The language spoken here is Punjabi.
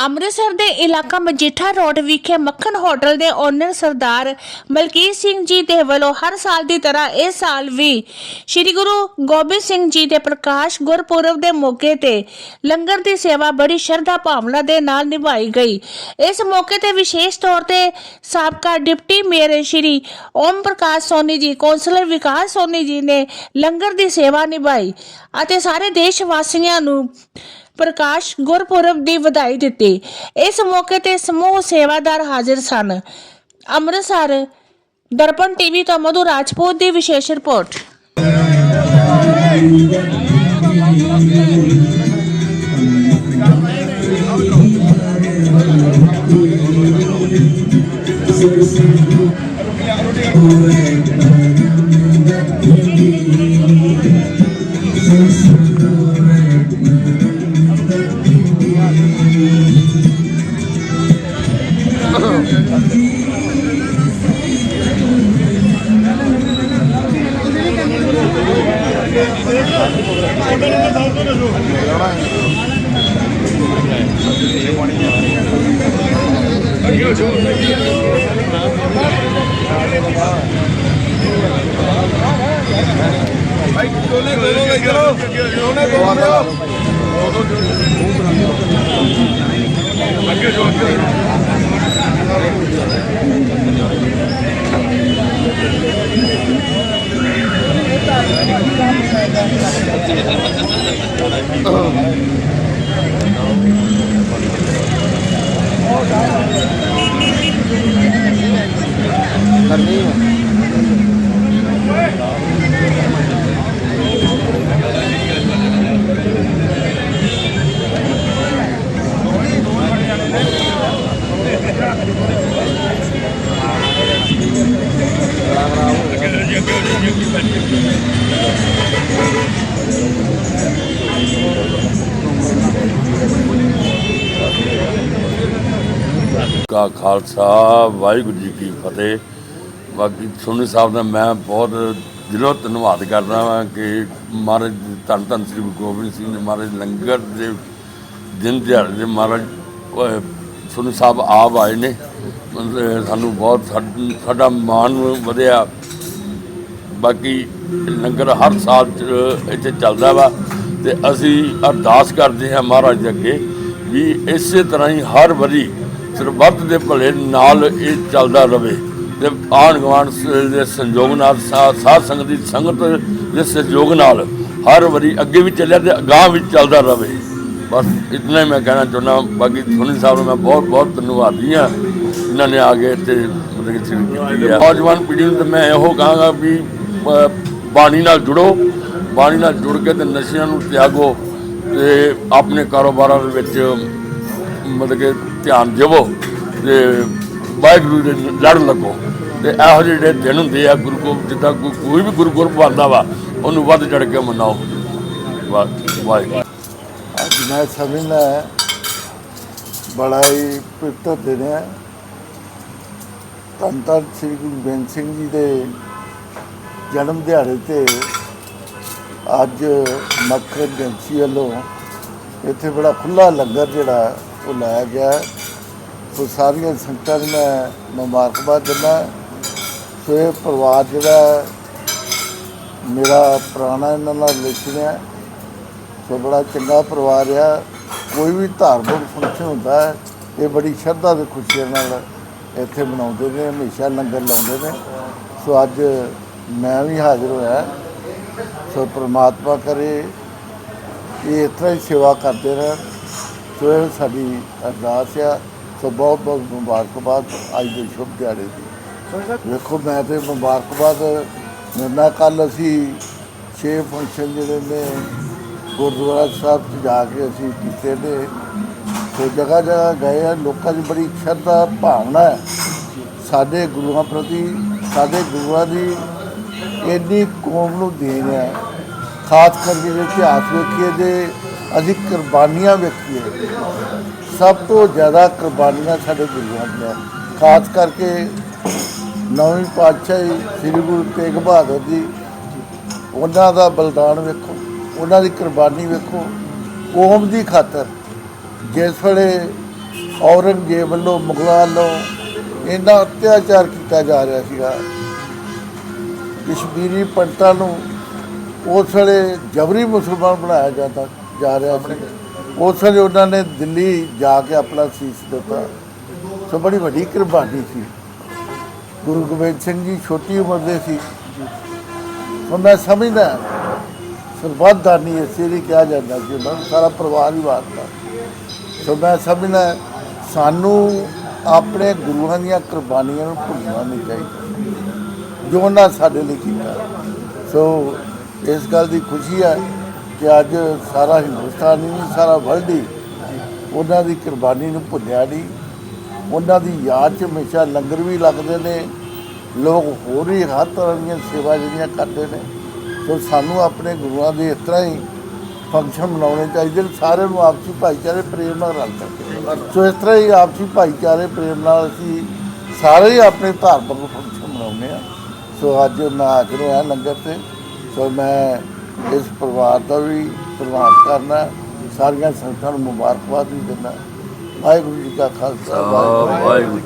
ਅੰਮ੍ਰਿਤਸਰ ਦੇ ਇਲਾਕਾ ਮਜੀਠਾ ਰੋਡ ਵਿਖੇ ਮੱਖਣ ਹੋਟਲ ਦੇ ਓਨਰ ਸਰਦਾਰ ਮਲਕੀਤ ਸਿੰਘ ਜੀ ਦੇ ਵੱਲੋਂ ਹਰ ਸਾਲ ਦੀ ਤਰ੍ਹਾਂ ਇਸ ਸਾਲ ਵੀ ਸ੍ਰੀ ਗੁਰੂ ਗੋਬਿੰਦ ਸਿੰਘ ਜੀ ਦੇ ਪ੍ਰਕਾਸ਼ ਗੁਰਪੁਰਬ ਦੇ ਮੌਕੇ ਤੇ ਲੰਗਰ ਦੀ ਸੇਵਾ ਬੜੀ ਸ਼ਰਧਾ ਭਾਵਨਾ ਦੇ ਨਾਲ ਨਿਭਾਈ ਗਈ। ਇਸ ਮੌਕੇ ਤੇ ਵਿਸ਼ੇਸ਼ ਤੌਰ ਤੇ ਸਾਬਕਾ deputy mayor Shri Om Prakash Soni ji, councillor Vikas Soni ਜੀ ਨੇ ਲੰਗਰ ਦੀ ਸੇਵਾ ਨਿਭਾਈ ਅਤੇ ਸਾਰੇ ਦੇਸ਼ ਵਾਸੀਆਂ ਨੂੰ ਪ੍ਰਕਾਸ਼ ਗੁਰਪੁਰਬ ਦੀ ਵਧਾਈ ਦਿੱਤੀ। ਇਸ ਮੌਕੇ ਤੇ ਸਮੂਹ ਸੇਵਾਦਾਰ ਹਾਜ਼ਰ ਸਨ। ਅੰਮ੍ਰਿਤਸਰ ਦਰਪਣ ਟੀਵੀ ਤੋਂ ਮਧੂ ਰਾਜਪੂਤ ਦੀ ਵਿਸ਼ੇਸ਼ ਰਿਪੋਰਟ। ਭਾਈ ਕੋਨੇ ਕੋਲੋਂ ਲੈ ਜਾਓ ਕੋਨੇ ਕੋਲੋਂ ਲੈ ਜਾਓ ਅੱਗੇ ਜੋ ਅੱਗੇ ਜੋ Oh. ਕਾ ਖਾਲਸਾ ਵਾਹਿਗੁਰੂ ਜੀ ਕੀ ਫਤਿਹ। ਬਾਕੀ ਸੋਨੀ ਸਾਹਿਬ ਦਾ ਮੈਂ ਬਹੁਤ ਦਿਲੋਂ ਧੰਨਵਾਦ ਕਰਦਾ ਹਾਂ ਕਿ ਮਹਾਰਾਜ ਧੰਨ ਧੰਨ ਸ੍ਰੀ ਗੁਰੂ ਗੋਬਿੰਦ ਸਿੰਘ ਜੀ ਮਹਾਰਾਜ ਲੰਗਰ ਦੇ ਦਿਨ ਦਿਹਾੜੇ ਦੇ ਮਹਾਰਾਜ ਅਹ, ਸੋਨੀ ਸਾਹਿਬ ਆਪ ਆਏ ਨੇ। ਸਾਨੂੰ ਬਹੁਤ ਸਾਡ- ਸਾਡਾ ਮਾਣ ਵਧਿਆ। ਬਾਕੀ ਲੰਗਰ ਹਰ ਸਾਲ ਚ ਇੱਥੇ ਚੱਲਦਾ ਵਾ ਤੇ ਅਸੀਂ ਅਰਦਾਸ ਕਰਦੇ ਹਾਂ ਮਹਾਰਾਜ ਅੱਗੇ ਵੀ ਇਸੇ ਤਰ੍ਹਾਂ ਹੀ ਹਰ ਵਾਰੀ ਸਰਬੱਤ ਦੇ ਭਲੇ ਨਾਲ ਇਹ ਚੱਲਦਾ ਰਵੇ ਤੇ ਆਣ ਗੁਆਂਢ ਦੇ ਸੰਯੋਗ ਨਾਲ ਸਾ- ਸਾਧ ਸੰਗਤ ਦੀ ਸੰਗਤ ਦੇ ਸਹਿਯੋਗ ਨਾਲ ਹਰ ਵਾਰੀ ਅੱਗੇ ਵੀ ਚੱਲਿਆ ਤੇ ਅਗਾਂਹ ਵੀ ਚੱਲਦਾ ਰਵੇ। ਬਸ ਇਤਨਾ ਹੀ ਮੈਂ ਕਹਿਣਾ ਚਾਹੁੰਦਾ ਬਾਕੀ ਸੋਨੀ ਸਾਹਿਬ ਨੂੰ ਮੈਂ ਬਹੁਤ ਬਹੁਤ ਧੰਨਵਾਦੀ ਹਾਂ ਇਹਨਾਂ ਨੇ ਆ ਕੇ ਇੱਥੇ ਮਤਲਬ ਕਿ ਨੌਜਵਾਨ ਪੀੜ੍ਹੀ ਨੂੰ ਤਾਂ ਮੈਂ ਇਹੋ ਕਹਾਂਗਾ ਵੀ ਅ, ਬਾਣੀ ਨਾਲ ਜੁੜੋ ਬਾਣੀ ਨਾਲ ਜੁੜ ਕੇ ਤੇ ਨਸ਼ਿਆਂ ਨੂੰ ਤਿਆਗੋ ਤੇ ਆਪਣੇ ਕਾਰੋਬਾਰਾਂ ਦੇ ਵਿੱਚ ਮਤਲਬ ਕਿ ਧਿਆਨ ਦੇਵੋ ਤੇ ਵਾਹਿਗੁਰੂ ਦੇ ਲੜ ਲੱਗੋ। ਤੇ ਇਹੋ ਜਿਹੇ ਜਿਹੜੇ ਦਿਨ ਹੁੰਦੇ ਆ, ਗੁਰੂ ਕੋ ਜਿੱਦਾਂ ਕੋਈ ਕੋਈ ਵੀ ਗੁਰੂ ਗੁਰਬ ਆਉਂਦਾ ਵਾ, ਉਹਨੂੰ ਵੱਧ ਚੜ ਕੇ ਮਨਾਓ। ਵਾਹ- ਵਾਹਿਗੁਰੂ। ਅੱਜ ਮੈਂ ਸਮਝਦਾ ਹੈ, ਬੜਾ ਹੀ ਪਵਿੱਤਰ ਦਿਨ ਹੈ। ਧੰਨ ਧੰਨ ਸ੍ਰੀ ਗੁਰੂ ਗੋਬਿੰਦ ਸਿੰਘ ਜੀ ਦੇ ਜਨਮ ਦਿਹਾੜੇ ਤੇ ਅੱਜ ਮੱਖਣ ਏਜੰਸੀ ਵੱਲੋਂ ਇੱਥੇ ਬੜਾ ਖੁੱਲਾ ਲੰਗਰ ਜਿਹੜਾ ਉਹ ਲਾਇਆ ਗਿਆ। ਸੋ ਸਾਰੀਆਂ ਸੰਗਤਾਂ ਨੂੰ ਮੈਂ ਮੁਬਾਰਕਬਾਦ ਦਿੰਦਾ। ਸੋ ਇਹ ਪਰਿਵਾਰ ਜਿਹੜਾ ਮੇਰਾ ਪੁਰਾਣਾ ਇਹਨਾਂ ਨਾਲ ਰਿਲੇਸ਼ਨ ਹੈ। ਸੋ ਬੜਾ ਚੰਗਾ ਪਰਿਵਾਰ ਆ। ਕੋਈ ਵੀ ਧਾਰਮਿਕ ਫੰਕਸ਼ਨ ਹੁੰਦਾ ਹੈ, ਇਹ ਬੜੀ ਸ਼ਰਧਾ ਤੇ ਖੁਸ਼ੀਆਂ ਨਾਲ ਇੱਥੇ ਮਨਾਉਂਦੇ ਨੇ, ਹਮੇਸ਼ਾ ਲੰਗਰ ਲਾਉਂਦੇ ਨੇ। ਸੋ ਅੱਜ ਮੈਂ ਵੀ ਹਾਜ਼ਰ ਹੋਇਆ। ਸੋ ਪ੍ਰਮਾਤਮਾ ਕਰੇ, ਇਹ ਇਸ ਹੀ ਸੇਵਾ ਕਰਦੇ ਰਹਿਣ। ਸੋ ਇਹ ਸਾਡੀ ਅਰਦਾਸ ਆ, ਸੋ ਬਹੁਤ ਬਹੁਤ ਮੁਬਾਰਕਬਾਦ, ਅੱਜ ਦੇ ਸ਼ੁਭ ਦਿਹਾੜੇ ਦੀ। ਵੇਖੋ, ਮੈਂ ਤੇ ਮੁਬਾਰਕਬਾਦ, ਮੇਰੇ ਨਾਲ ਕੱਲ ਅਸੀਂ ਛੇ ਫੰਕਸ਼ਨ ਜਿਹੜੇ ਨੇ, ਗੁਰਦੁਆਰਾ ਸਾਹਿਬ 'ਚ ਜਾ ਕੇ ਅਸੀਂ ਕੀਤੇ ਨੇ। ਸੋ ਜਗ੍ਹਾ ਜਗ੍ਹਾ ਗਏ ਆ, ਲੋਕਾਂ ਦੀ ਬੜੀ ਸ਼ਰਧਾ, ਭਾਵਨਾ ਹੈ। ਸਾਡੇ ਗੁਰੂਆਂ ਪ੍ਰਤੀ, ਸਾਡੇ ਗੁਰੂਆਂ ਦੀ ਇੰਨੀ ਕੌਮ ਨੂੰ ਦੇਣ ਹੈ। ਖਾਸ ਕਰਕੇ ਜੇ ਇਤਿਹਾਸ ਵੇਖੀਏ ਜੇ ਅਸੀਂ ਕੁਰਬਾਨੀਆਂ ਵੇਖੀਏ, ਸਭ ਤੋਂ ਜ਼ਿਆਦਾ ਕੁਰਬਾਨੀਆਂ ਸਾਡੇ ਗੁਰੂਆਂ ਦੀਆਂ। ਖਾਸ ਕਰਕੇ ਨੌਵੀਂ ਪਾਤਸ਼ਾਹੀ ਸ੍ਰੀ ਗੁਰੂ ਤੇਗ ਬਹਾਦਰ ਜੀ, ਉਹਨਾਂ ਦਾ ਬਲਿਦਾਨ ਵੇਖੋ, ਉਹਨਾਂ ਦੀ ਕੁਰਬਾਨੀ ਵੇਖੋ। ਕੌਮ ਦੀ ਖਾਤਰ ਜਿਸ ਵੇਲੇ ਔਰੰਗਜ਼ੇਬ ਵੱਲੋਂ ਮੁਗਲਾਂ ਵੱਲੋਂ ਇੰਨਾ ਅਤਿਆਚਾਰ ਕੀਤਾ ਜਾ ਰਿਹਾ ਸੀਗਾ, ਕਸ਼ਮੀਰੀ ਪੰਡਤਾਂ ਨੂੰ ਉਸ ਵੇਲੇ ਜਬਰੀ ਮੁਸਲਮਾਨ ਬਣਾਇਆ ਜਾਂਦਾ ਜਾ ਰਿਹਾ ਸੀ। ਉਸ ਵੇਲੇ ਉਹਨਾਂ ਨੇ ਦਿੱਲੀ ਜਾ ਕੇ ਆਪਣਾ ਸੀਸ ਦਿੱਤਾ। ਸੋ ਬੜੀ ਵੱਡੀ ਕੁਰਬਾਨੀ ਸੀ। ਗੁਰੂ ਗੋਬਿੰਦ ਸਿੰਘ ਜੀ ਛੋਟੀ ਉਮਰ ਦੇ ਸੀ। ਸੋ ਮੈਂ ਸਮਝਦਾ ਸਰਬੱਤਦਾਨੀ ਇਸੇ ਲਈ ਕਿਹਾ ਜਾਂਦਾ ਸੀ, ਉਹਨਾਂ ਸਾਰਾ ਪਰਿਵਾਰ ਹੀ ਵਾਰਤਾ ਸੋ ਮੈਂ ਸਮਝਦਾ ਸਾਨੂੰ ਆਪਣੇ ਗੁਰੂਆਂ ਦੀਆਂ ਕੁਰਬਾਨੀਆਂ ਨੂੰ ਭੁੱਲਣਾ ਨਹੀਂ ਚਾਹੀਦਾ। ਜੋ ਉਹਨਾਂ ਸਾਡੇ ਲਈ ਕੀਤਾ। ਸੋ ਇਸ ਗੱਲ ਦੀ ਖੁਸ਼ੀ ਹੈ ਕਿ ਅੱਜ ਸਾਰਾ ਹਿੰਦੁਸਤਾਨ ਹੀ ਨਹੀਂ ਸਾਰਾ ਵਰਲਡ ਹੀ ਉਹਨਾਂ ਦੀ ਕੁਰਬਾਨੀ ਨੂੰ ਭੁੱਲਿਆ ਨਹੀਂ। ਉਹਨਾਂ ਦੀ ਯਾਦ 'ਚ ਹਮੇਸ਼ਾ ਲੰਗਰ ਵੀ ਲੱਗਦੇ ਨੇ। ਲੋਕ ਹੋਰ ਹੀ ਹਰ ਤਰ੍ਹਾਂ ਦੀਆਂ ਸੇਵਾ ਜਿਹੜੀਆਂ ਕਰਦੇ ਨੇ। ਸੋ ਸਾਨੂੰ ਆਪਣੇ ਗੁਰੂਆਂ ਦੇ ਇਸ ਤਰ੍ਹਾਂ ਹੀ ਫੰਕਸ਼ਨ ਮਨਾਉਣੇ ਚਾਹੀਦੇ ਨੇ, ਸਾਰਿਆਂ ਨੂੰ ਆਪਸੀ ਭਾਈਚਾਰੇ, ਪ੍ਰੇਮ ਨਾਲ ਰਲ ਕਰਕੇ ਸੋ ਇਸ ਤਰ੍ਹਾਂ ਹੀ ਆਪਸੀ ਭਾਈਚਾਰੇ, ਪ੍ਰੇਮ ਨਾਲ ਅਸੀਂ ਸਾਰੇ ਹੀ ਆਪਣੇ ਧਾਰਮਿਕ ਫੰਕਸ਼ਨ ਮਨਾਉਂਦੇ ਆ ਸੋ ਅੱਜ ਮੈਂ ਹਾਜ਼ਰ ਹੋਇਆ ਲੰਗਰ ਤੇ। ਸੋ ਮੈਂ ਇਸ ਪਰਿਵਾਰ ਦਾ ਵੀ ਧੰਨਵਾਦ ਕਰਨਾ ਸਾਰੀਆਂ ਸੰਗਤਾਂ ਨੂੰ ਮੁਬਾਰਕਬਾਦ ਵੀ ਦਿੰਦਾ ਵਾਹਿਗੁਰੂ ਜੀ ਕਾ ਖਾਲਸਾ ਵਾਹਿਗੁਰੂ ਜੀ ਕੀ ਫਤਿਹ। ਵਾਹਿਗੁਰੂ